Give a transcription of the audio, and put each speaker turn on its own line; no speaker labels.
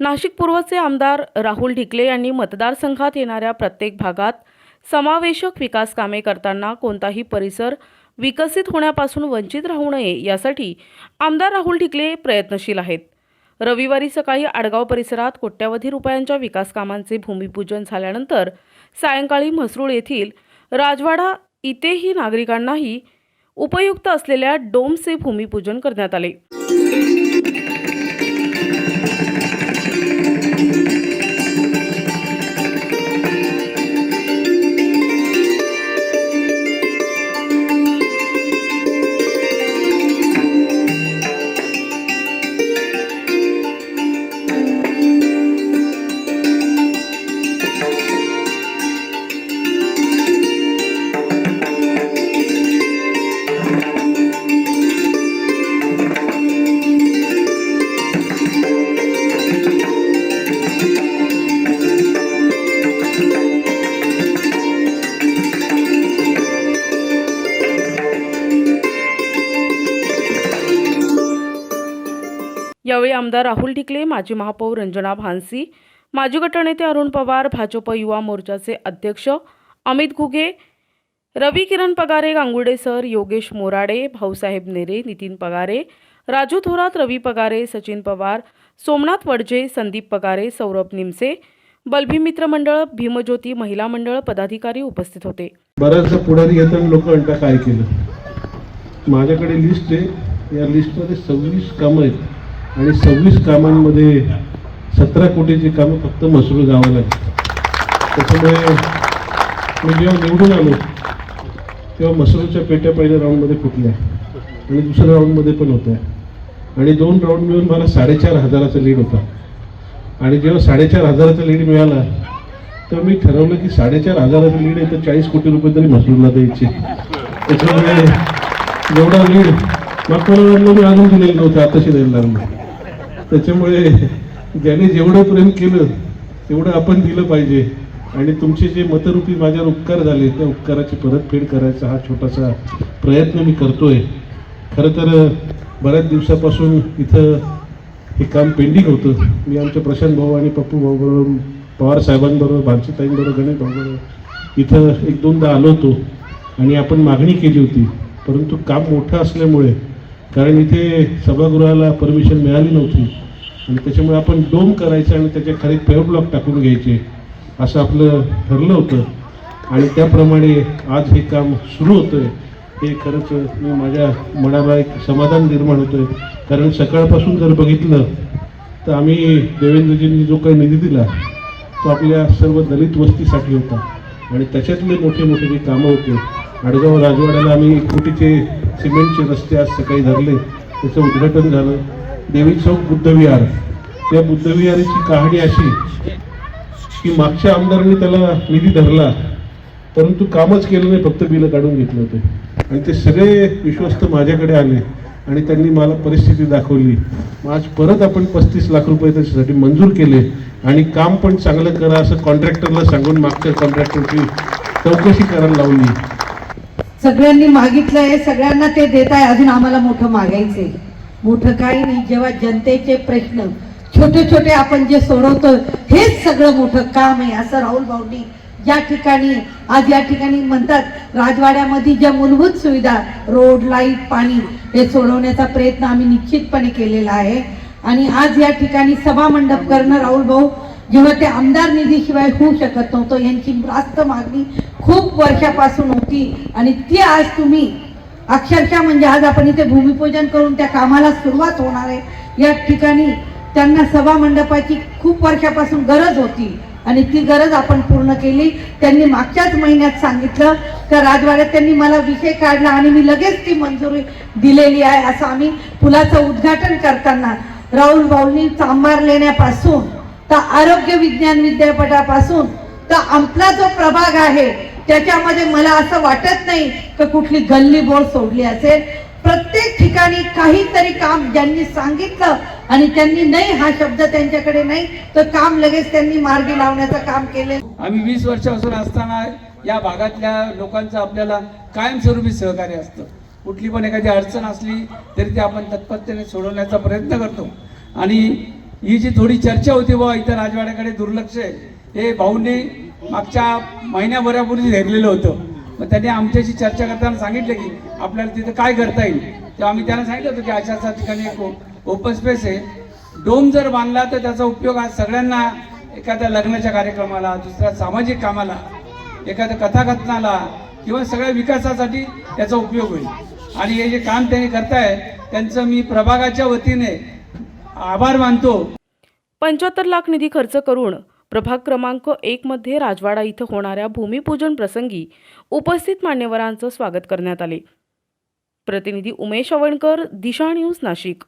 नाशिक पूर्वचे आमदार राहुल ढिकले यांनी मतदारसंघात येणाऱ्या प्रत्येक भागात समावेशक विकास कामे करताना कोणताही परिसर विकसित होण्यापासून वंचित राहू नये यासाठी आमदार राहुल ढिकले प्रयत्नशील आहेत. रविवारी सकाळी आडगाव परिसरात कोट्यवधी रुपयांच्या विकास कामांचे भूमिपूजन झाल्यानंतर सायंकाळी म्हसरूळ येथील राजवाडा इथेही नागरिकांनाही उपयुक्त असलेल्या डोमचे भूमिपूजन करण्यात आले. यावेळी आमदार राहुल ढिकले माजी महापौर रंजना भानसी माजी गटनेते अरुण पवार भाजप युवा मोर्चाचे अध्यक्ष अमित घुगे रवी किरण पगारे गांगुडे सर योगेश मोराडे भाऊसाहेब नेरे नितीन पगारे राजू थोरात रवी पगारे सचिन पवार सोमनाथ वडजे संदीप पगारे सौरभ निमसे बलभी मित्र मंडळ भीमज्योती महिला मंडळ पदाधिकारी उपस्थित होते.
बऱ्याचदा पुढारी घेताना लोक म्हणता काय केलं? माझ्याकडे लिस्ट आहे. या लिस्टमध्ये सव्वीस कामं आहेत. आणि सव्वीस कामांमध्ये सतरा कोटीची कामं फक्त मसरूळ गावाला त्याच्यामुळे मी जेव्हा निवडून आलो तेव्हा मसरूळच्या पेट्या पहिल्या राऊंडमध्ये फुटल्या. आणि दुसऱ्या राऊंडमध्ये पण होत्या. आणि दोन राऊंड मिळून मला साडेचार हजाराचा लीड होता. आणि जेव्हा साडेचार हजाराचा लीड मिळाला तर मी ठरवलं की साडेचार हजाराचं लीड आहे तर चाळीस कोटी रुपये तरी मसरूळला द्यायचे. त्याच्यामुळे एवढा लीड मग मी अजून दिलेलं नव्हतं आताशी द्यायला लागलो. त्याच्यामुळे ज्याने जेवढं प्रेम केलं तेवढं आपण दिलं पाहिजे. आणि तुमचे जे मतरूपी माझ्यावर उपकार झाले त्या उपकाराची परतफेड करायचा हा छोटासा प्रयत्न मी करतोय. खरं तर बऱ्याच दिवसापासून इथं हे काम पेंडिंग होतं. मी आमच्या प्रशांत भाऊ आणि पप्पू भाऊ बरोबर पवार साहेबांबरोबर भानसीताईंबरोबर गणेश भाऊबरोबर इथं एक दोनदा आलो होतो. आणि आपण मागणी केली होती. परंतु काम मोठं असल्यामुळे कारण इथे सभागृहाला परमिशन मिळाली नव्हती. आणि त्याच्यामुळे आपण डोम करायचं आणि त्याच्याखाली पेवर ब्लॉक टाकून घ्यायचे असं आपलं ठरलं होतं. आणि त्याप्रमाणे आज हे काम सुरू होतं हे खरंच मी माझ्या मनाला एक समाधान निर्माण होतोय. कारण सकाळपासून जर बघितलं तर आम्ही देवेंद्रजींनी जो काही निधी दिला तो आपल्या सर्व दलित वस्तीसाठी होता. आणि त्याच्यातले मोठे मोठे जे कामं होते आडगाव राजवाड्याला आम्ही एक कोटीचे सिमेंटचे रस्ते आज सकाळी धरले. त्याचं उद्घाटन झालं. देवी चौक बुद्धविहार. त्या बुद्धविहाराची कहाणी अशी की मागच्या आमदारांनी त्याला निधी धरला परंतु कामच केलं नाही फक्त बिलं काढून घेतलं होते. आणि ते सगळे विश्वस्त माझ्याकडे आले आणि त्यांनी मला परिस्थिती दाखवली. मग आज परत आपण पस्तीस लाख रुपये त्याच्यासाठी मंजूर केले आणि काम पण चांगलं करा असं कॉन्ट्रॅक्टरला सांगून मागच्या कॉन्ट्रॅक्टरची चौकशी करायला लावली.
सगळ्यांनी मागितलंय सगळ्यांना ते देत आहे अजून आम्हाला मोठं मागायचंय. मोठं काही नाही जेव्हा जनतेचे प्रश्न छोटे छोटे आपण जे सोडवतो हेच सगळं मोठं काम आहे असं राहुल भाऊंनी ज्या ठिकाणी आज या ठिकाणी म्हणतात राजवाड्यामध्ये ज्या मूलभूत सुविधा रोड लाइट पाणी हे सोडवण्याचा प्रयत्न आम्ही निश्चितपणे केलेला आहे. आणि आज या ठिकाणी सभा मंडप करणं राहुल भाऊ जेव्हा ते आमदार निधीशिवाय होऊ शकत नव्हतं यांची रास्त मागणी खूप वर्षापासून होती. आणि ती आज तुम्ही अक्षरशः म्हणजे आज आपण इथे भूमिपूजन करून त्या कामाला सुरुवात होणार आहे. या ठिकाणी त्यांना सभा मंडपाची खूप वर्षापासून गरज होती. आणि ती गरज आपण पूर्ण केली. त्यांनी मागच्याच महिन्यात सांगितलं तर राजवाड्यात त्यांनी मला विषय काढला आणि मी लगेच ती मंजुरी दिलेली आहे असं आम्ही पुलाचं उद्घाटन करताना राहुल भाऊंनी चांबार लेण्यापासून तर आरोग्य विज्ञान विद्यापीठापासून तर आपला जो प्रभाग आहे त्याच्यामध्ये मला असं वाटत नाही की कुठली गल्ली बोर्ड सोडली असेल. प्रत्येक ठिकाणी काहीतरी काम ज्यांनी सांगितलं आणि त्यांनी नाही हा शब्द त्यांच्याकडे नाही तर काम लगेच त्यांनी मार्गी लावण्याचं काम केले.
आम्ही वीस वर्षापासून असताना या भागातल्या लोकांचं आपल्याला कायमस्वरूपी सहकार्य असतं. कुठली पण एखादी अडचण असली तरी ते आपण तत्परतेने सोडवण्याचा प्रयत्न करतो. आणि ही जी थोडी चर्चा होती बुवा इथं राजवाड्याकडे दुर्लक्ष आहे. हे भाऊंनी मागच्या महिन्याभरापूर्वी धरलेलं होतं. मग त्यांनी आमच्याशी चर्चा करताना सांगितलं की आपल्याला तिथं काय करता येईल. तेव्हा आम्ही त्यांना सांगितलं होतं की अशा अशा ठिकाणी एक ओपन स्पेस आहे. डोम जर बांधला तर त्याचा उपयोग आज सगळ्यांना एखाद्या लग्नाच्या कार्यक्रमाला दुसऱ्या सामाजिक कामाला एखाद्या कथाकथनाला किंवा सगळ्या विकासासाठी त्याचा उपयोग होईल. आणि हे जे काम त्यांनी करताय त्यांचं मी प्रभागाच्या वतीने आभार मानतो.
पंच्याहत्तर लाख निधी खर्च करून प्रभाग क्रमांक एक मध्ये राजवाडा इथं होणाऱ्या भूमिपूजन प्रसंगी उपस्थित मान्यवरांचं स्वागत करण्यात आले. प्रतिनिधी उमेश अवणकर दिशा न्यूज नाशिक.